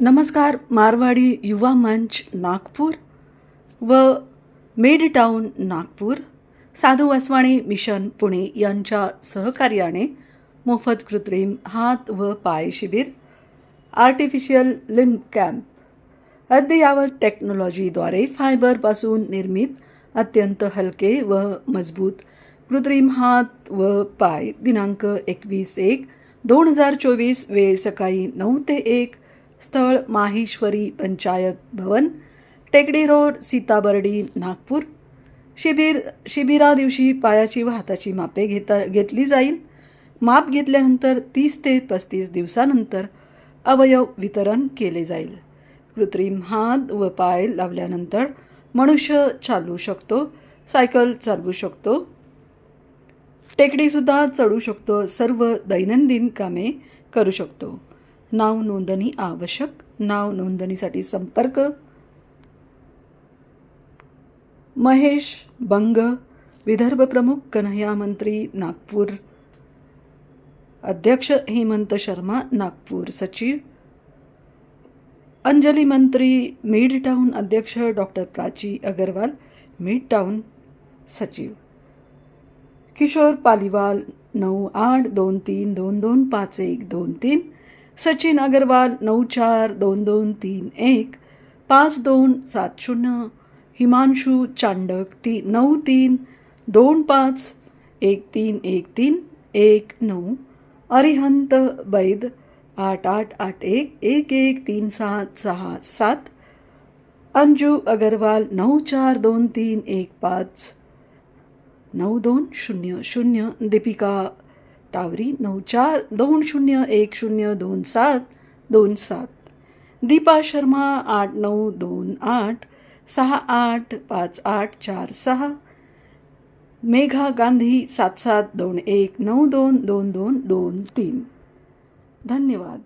नमस्कार मारवाडी युवा मंच नागपूर व made town Nagpur. Sadhu Vaswani mission Pune यांच्या सहकार्याने मोफत कृत्रिम हात व पाय शिबिर आर्टिफिशियल लिम्ब कॅम्प अद्ययावत टेक्नॉलॉजीद्वारे फायबरपासून निर्मित अत्यंत हलके व मजबूत कृत्रिम हात व पाय दिनांक एकवीस एक दोन हजार चोवीस वेळ सकाळी नऊ ते एक स्थळ माहेश्वरी पंचायत भवन टेकडी रोड सीताबर्डी नागपूर. शिबिर शिबिरा दिवशी पायाची व हाताची मापे घेता घेतली जाईल. माप घेतल्यानंतर तीस ते पस्तीस दिवसानंतर अवयव वितरण केले जाईल. कृत्रिम हात व पाय लावल्यानंतर मनुष्य चालू शकतो सायकल चालवू शकतो. टेकडीसुद्धा चढू शकतो सर्व दैनंदिन कामे करू शकतो. नाव नोंदणी आवश्यक. नाव नोंदणीसाठी संपर्क. महेश बंग विदर्भ प्रमुख कन्हैया मंत्री नागपूर. अध्यक्ष हेमंत शर्मा नागपूर सचिव. अंजली मंत्री मिड टाऊन अध्यक्ष doctor Prachi Agarwal mid town सचिव. किशोर पालिवाल नऊ आठ दोन तीन दोन दोन पाच एक दोन तीन. सचिन अगरवाल नऊ चार दोन दोन तीन एक पाच दोन सात शून्य हिमांशू चांडक ती नऊ तीन दोन पाच एक तीन एक तीन एक नऊ अरिहंत बैद आठ आठ आठ एक एक एक तीन सात सहा सात अंजू अगरवाल नऊ चार दोन तीन एक पाच नऊ दोन शून्य शून्य दीपिका टावरी नऊ चार दोन शून्य एक शून्य दोन सात दोन सात. दीपा शर्मा आठ नऊ दोन आठ सहा आठ पाच आठ चार सहा. मेघा गांधी सात सात दोन एक नऊ दोन दोन दोन दोन तीन. धन्यवाद.